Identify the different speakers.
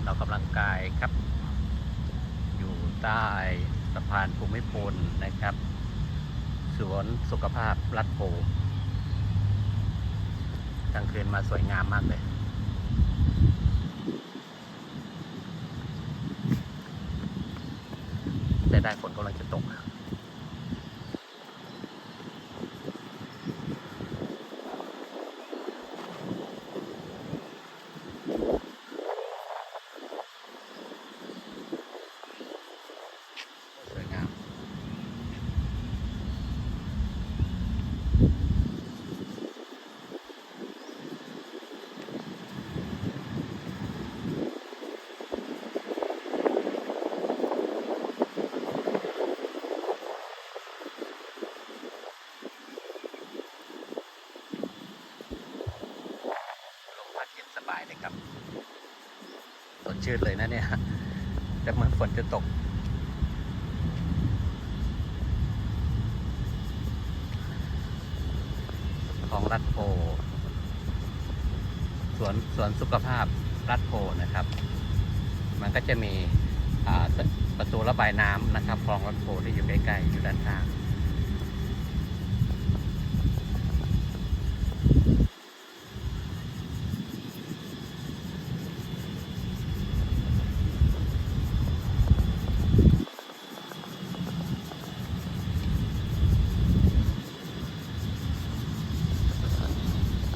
Speaker 1: นออกกำลังกายครับ อยู่ใต้สะพานภูมิพลนะครับ สวนสุขภาพรัดโพกลางคืนมาสวยงามมากเลยแต่ได้ฝนกำลังจะตก สวยงาม ลมพัดเย็นส บายเลยครับสดชื่นเลยนะเนี่ย แต่เหมือนฝนจะตก ของรัฐโพสวนสวนสุขภาพรัฐโพนะครับ มันก็จะมีประตูระบายน้ำนะครับคลองรัฐโพที่อยู่ใกล้ๆอยู่ด้านข้าง